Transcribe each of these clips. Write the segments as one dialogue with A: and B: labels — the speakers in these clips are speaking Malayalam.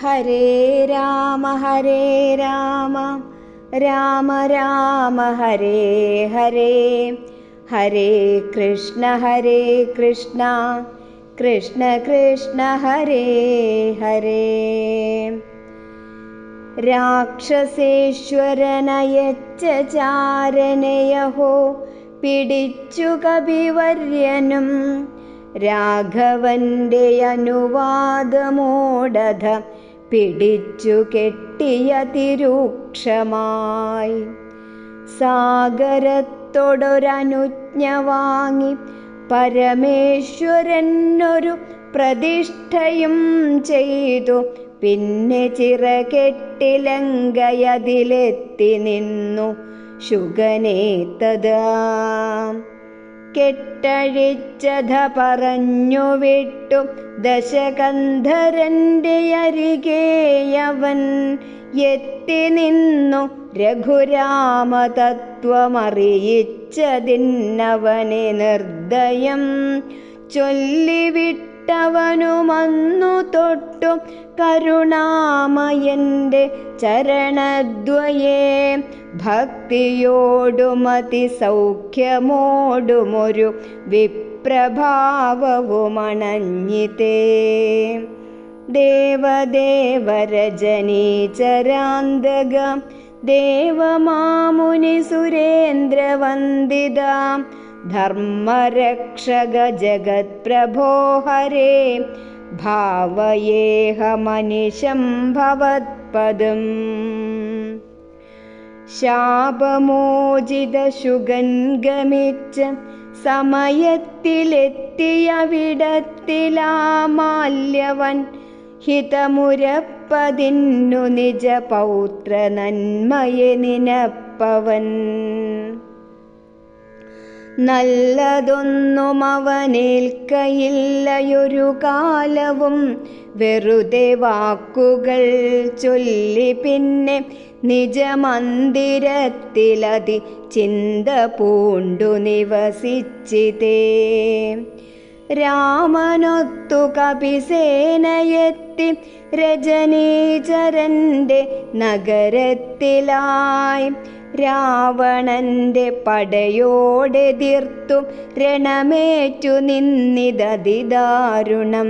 A: ഹരേ രാമ ഹരേ രാമ രാമ രാമ ഹരേ ഹരേ ഹരേ കൃഷ്ണ ഹരേ കൃഷ്ണ കൃഷ്ണ കൃഷ്ണ ഹരേ ഹരേ രാക്ഷസേശ്വരനയച്ച ചാരനയഹോ പിടിച്ചു കവിവര്യനും രാഘവന്റെ അനുവാദമോടധ പിടിച്ചു കെട്ടിയ തിരൂക്ഷമായി. സാഗരത്തോടൊരനുജ്ഞ വാങ്ങി പരമേശ്വരനൊരു പ്രതിഷ്ഠയും ചെയ്തു. പിന്നെ ചിറകെട്ടിലങ്കയതിലെത്തി നിന്നു ശുഗനെ തഥാ കെട്ടഴിച്ചത പറഞ്ഞു വിട്ടു. ദശകന്ധരന്റെ അരികേയവൻ എത്തി നിന്നു. രഘുരാമതത്വമറിയിച്ചതിന്നവനെ നിർദ്ദയം ചൊല്ലിവിട്ടവനുമന്നു തൊട്ടു കരുണാമയന്റെ ചരണദ്വയേ. ഭക്തിയോടുമതി സൗഖ്യമോടുമൊരു വിപ്രഭാവവുമണഞ്ഞിതേ. ദേവദേവരജനീചരാന്തക ദേവമാമുനി സുരേന്ദ്രവന്ദിത ധർമ്മരക്ഷക ജഗത്പ്രഭോ ഹരേ ഭാവയേഹമനിശം ഭവത്പദം ശാപമോചിതശുഗൻ ഗമിച്ച സമയത്തിലെത്തിയവിടത്തിലാ മാല്യവൻ ഹിതമുരപ്പതിന്നു നിജ പൗത്ര നന്മയെ നിനപ്പവൻ നല്ലതൊന്നും അവനേൽക്കയില്ലയൊരു കാലവും. വെറുതെ വാക്കുകൾ ചൊല്ലി പിന്നെ നിജമന്ദിരത്തിലതി ചിന്ത പൂണ്ടു നിവസിച്ചിതേ. രാമനൊത്തു കപിസേനയെത്തി രജനീചരന്റെ നഗരത്തിലായി. രാവണന്റെ പടയോടെതിർത്തു രണമേറ്റു നിന്നിതതിദാരുണം.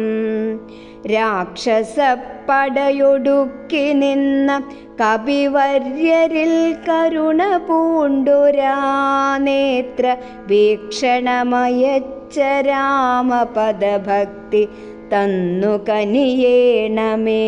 A: രാക്ഷസപ്പടയൊടുക്കി നിന്ന കപിവര്യരിൽ കരുണ പൂണ്ടുരാനേത്ര വീക്ഷണമയച്ച രാമപദഭക്തി തന്നു കനിയേണമേ.